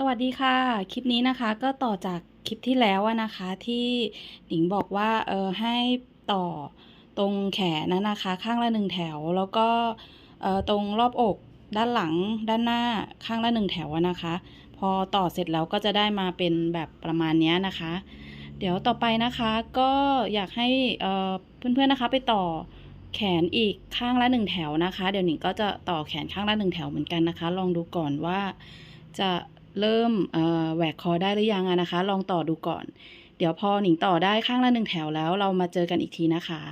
สวัสดีค่ะ คลิปนี้นะคะก็ต่อจากคลิปที่แล้วนะคะที่หนิงบอกว่าเออให้ต่อตรงแขนนะนะคะ ข้างละหนึ่งแถว แล้วก็เออตรงรอบอกด้านหลังด้านหน้าข้างละหนึ่งแถวนะคะ พอต่อเสร็จแล้วก็จะได้มาเป็นแบบประมาณนี้นะคะ เดี๋ยวต่อไปนะคะก็อยากให้เออเพื่อนๆนะคะไปต่อแขนอีกข้างละหนึ่งแถวนะคะ เดี๋ยวหนิงก็จะต่อแขนข้างละหนึ่งแถวเหมือนกันนะคะ ลองดูก่อนว่าจะ เริ่มแหวกคอได้หรือยังอะนะคะ ลองต่อดูก่อน เดี๋ยวพอหนิงต่อได้ข้างละหนึ่งแถวแล้วเรามาเจอกันอีกทีนะคะ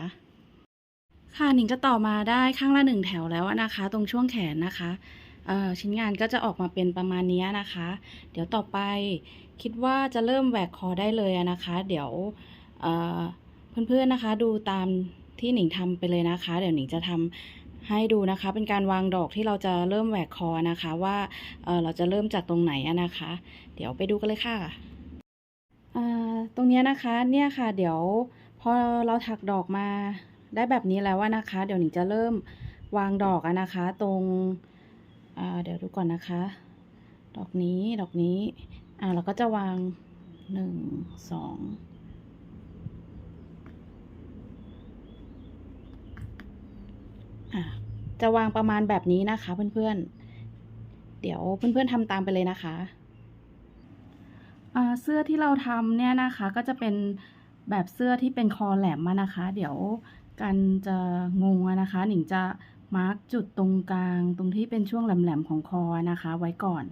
ค่ะหนิงก็ต่อมาได้ข้างละหนึ่งแถวแล้วนะคะ ตรงช่วงแขนนะคะชิ้นงานก็จะออกมาเป็นประมาณนี้นะคะ เดี๋ยวต่อไปคิดว่าจะเริ่มแหวกคอได้เลยอะนะคะ เดี๋ยวเอ่อเพื่อนๆนะคะ ดูตามที่หนิงทำไปเลยนะคะ เดี๋ยวหนิงจะทำ ให้ดูนะคะ เป็นการวางดอกที่เราจะเริ่มแหวกคอนะคะ ว่าเเราจะเริ่มจากตรงไหนนะคะ เดี๋ยวไปดูกันเลยค่ะตรงเนี้ยนะคะเนี่ยค่ะ เดี๋ยวพอเราถักดอกมาได้แบบนี้แล้วว่านะคะ เดี๋ยวหนิงจะเริ่มวางดอกอะนะคะ ตรงเดี๋ยวดูก่อนนะคะ ดอกนี้ดอกนี้อ่าเราก็จะวางหนึ่งสองอ่า จะวางประมาณแบบนี้นะคะ เพื่อนๆ เดี๋ยวเพื่อนๆทำตามไปเลยนะคะ เสื้อที่เราทำเนี่ยนะคะก็จะเป็นแบบเสื้อที่เป็นคอแหลมมานะคะ เดี๋ยวกันจะงงนะคะหนิงจะมาร์กจุดตรงกลาง ตรงที่เป็นช่วงแหลมๆของคอนะคะ ไว้ก่อน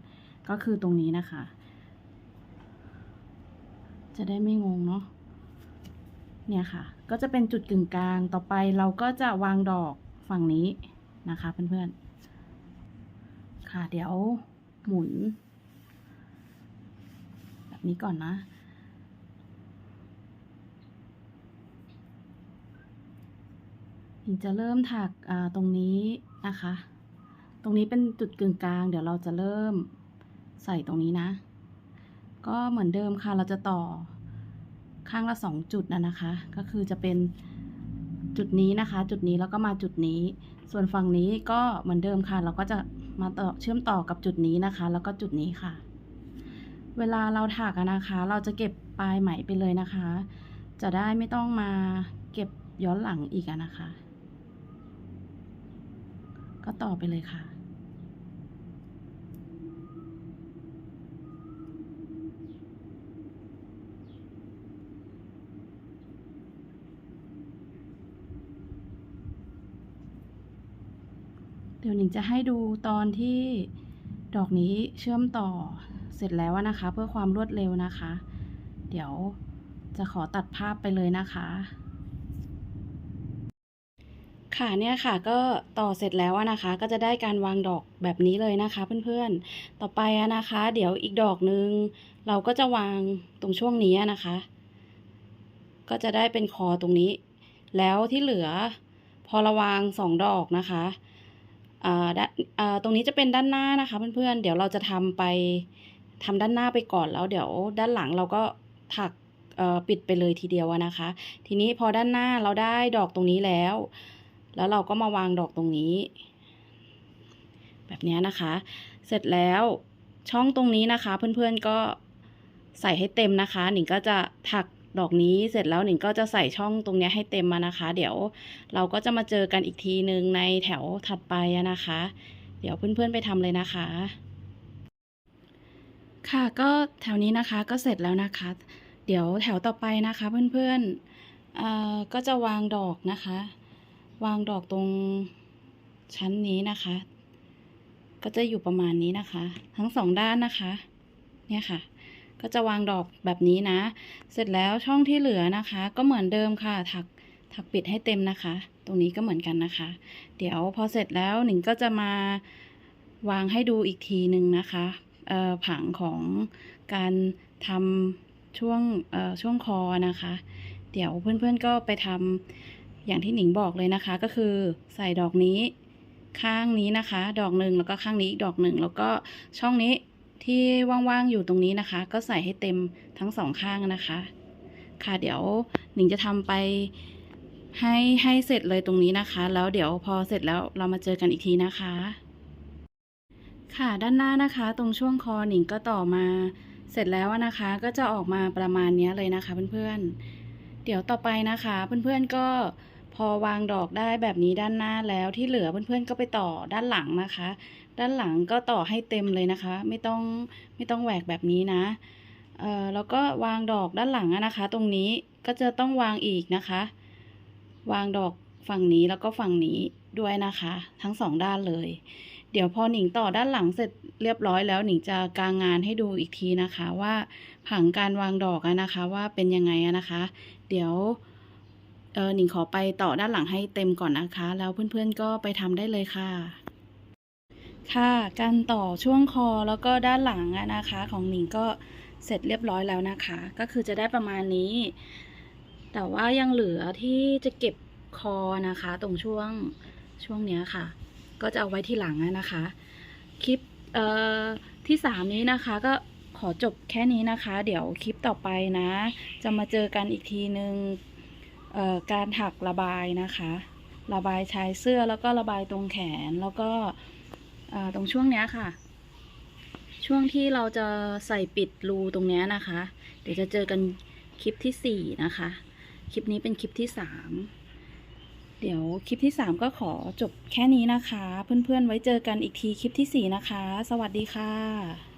ก็คือตรงนี้นะคะ จะได้ไม่งงเนาะเนี่ยค่ะ ก็จะเป็นจุดกึ่งกลางต่อไปเราก็จะวางดอก ฝั่งนี้นะคะเพื่อนๆ ค่ะเดี๋ยวหมุน แบบนี้ก่อนนะหญิงจะเริ่มถักตรงนี้นะคะ ตรงนี้เป็นจุดกึ่งกลาง เดี๋ยวเราจะเริ่มใส่ตรงนี้นะ ก็เหมือนเดิมค่ะเราจะต่อข้างละสองจุดนะนะคะ ก็คือจะเป็น จุดนี้นะคะ จุดนี้แล้วก็มาจุดนี้ ส่วนฝั่งนี้ก็เหมือนเดิมค่ะ เราก็จะมาต่อเชื่อมต่อกับจุดนี้นะคะ แล้วก็จุดนี้ค่ะ เวลาเราถักนะคะ เราจะเก็บปลายไหมไปเลยนะคะ จะได้ไม่ต้องมาเก็บย้อนหลังอีกนะคะ ก็ต่อไปเลยค่ะ เดี๋ยวหนิงจะให้ดูตอนที่ดอกนี้เชื่อมต่อเสร็จแล้วนะคะ เพื่อความรวดเร็วนะคะ เดี๋ยวจะขอตัดภาพไปเลยนะคะ ค่ะเนี่ยค่ะก็ต่อเสร็จแล้วนะคะ ก็จะได้การวางดอกแบบนี้เลยนะคะ เพื่อนๆ ต่อไปนะคะ เดี๋ยวอีกดอกนึง เราก็จะวางตรงช่วงนี้นะคะ ก็จะได้เป็นคอตรงนี้ แล้วที่เหลือพอเราวางสองดอกนะคะ ตรงนี้จะเป็นด้านหน้านะคะเพื่อนๆ เดี๋ยวเราจะทำไปทำด้านหน้าไปก่อนแล้วเดี๋ยวด้านหลังเราก็ถักปิดไปเลยทีเดียวนะคะ ทีนี้พอด้านหน้าเราได้ดอกตรงนี้แล้ว แล้วเราก็มาวางดอกตรงนี้ แบบนี้นะคะ เสร็จแล้วช่องตรงนี้นะคะ เพื่อนๆก็ใส่ให้เต็มนะคะ หนิงก็จะถัก ดอกนี้เสร็จแล้วหนิงก็จะใส่ช่องตรงนี้ให้เต็มมานะคะ เดี๋ยวเราก็จะมาเจอกันอีกทีหนึ่งในแถวถัดไปนะคะ เดี๋ยวเพื่อนๆไปทำเลยนะคะ ค่ะก็แถวนี้นะคะก็เสร็จแล้วนะคะ เดี๋ยวแถวต่อไปนะคะเพื่อนๆเอ่อก็จะวางดอกนะคะ วางดอกตรงชั้นนี้นะคะ ก็จะอยู่ประมาณนี้นะคะ ทั้งสองด้านนะคะ เนี่ยค่ะ ก็จะวางดอกแบบนี้นะ เสร็จแล้วช่องที่เหลือนะคะ ก็เหมือนเดิมค่ะถักถักปิดให้เต็มนะคะ ตรงนี้ก็เหมือนกันนะคะ เดี๋ยวพอเสร็จแล้วหนิงก็จะมาวางให้ดูอีกทีหนึ่งนะคะผังของการทำช่วงช่วงคอนะคะ เดี๋ยวเพื่อนๆก็ไปทำอย่างที่หนิงบอกเลยนะคะ ก็คือใส่ดอกนี้ข้างนี้นะคะ ดอกหนึ่งแล้วก็ข้างนี้อีกดอกหนึ่งแล้วก็ช่องนี้ ที่ว่างๆอยู่ตรงนี้นะคะ ก็ใส่ให้เต็มทั้งสองข้างนะคะ ค่ะเดี๋ยวหนิงจะทำไปให้ให้เสร็จเลยตรงนี้นะคะ แล้วเดี๋ยวพอเสร็จแล้วเรามาเจอกันอีกทีนะคะ ค่ะด้านหน้านะคะ ตรงช่วงคอหนิงก็ต่อมาเสร็จแล้วนะคะ ก็จะออกมาประมาณนี้เลยนะคะ เพื่อนๆเดี๋ยวต่อไปนะคะ เพื่อนๆก็ พอวางดอกได้แบบนี้ด้านหน้าแล้วที่เหลือเพื่อนๆก็ไปต่อด้านหลังนะคะ ด้านหลังก็ต่อให้เต็มเลยนะคะ ไม่ต้องไม่ต้องแหวกแบบนี้นะเอ่อแล้วก็วางดอกด้านหลังนะคะ ตรงนี้ก็จะต้องวางอีกนะคะ วางดอกฝั่งนี้แล้วก็ฝั่งนี้ด้วยนะคะ ทั้งสองด้านเลย เดี๋ยวพอหนิงต่อด้านหลังเสร็จเรียบร้อยแล้วหนิงจะกางงานให้ดูอีกทีนะคะ ว่าผังการวางดอกนะคะว่าเป็นยังไงนะคะ เดี๋ยว เออหนิงขอไปต่อด้านหลังให้เต็มก่อนนะคะ แล้วเพื่อนๆก็ไปทำได้เลยค่ะ ค่ะ การต่อช่วงคอแล้วก็ด้านหลังนะคะ ของหนิงก็เสร็จเรียบร้อยแล้วนะคะ ก็คือจะได้ประมาณนี้ แต่ว่ายังเหลือที่จะเก็บคอนะคะ ตรงช่วงช่วงเนี้ยค่ะ ก็จะเอาไว้ที่หลังนะคะ คลิปเอ่อที่สามนี้นะคะก็ขอจบแค่นี้นะคะ เดี๋ยวคลิปต่อไปนะ จะมาเจอกันอีกทีนึงเอ่อ การถักระบายนะคะ ระบายชายเสื้อแล้วก็ระบายตรงแขนแล้วก็ตรงช่วงเนี้ยค่ะ ช่วงที่เราจะใส่ปิดรูตรงเนี้ยนะคะ เดี๋ยวจะเจอกันคลิปที่สี่นะคะ คลิปนี้เป็นคลิปที่สามเดี๋ยวคลิปที่สามก็ขอจบแค่นี้นะคะ เพื่อนๆ ไว้เจอกันอีกทีคลิปที่สี่นะคะ สวัสดีค่ะ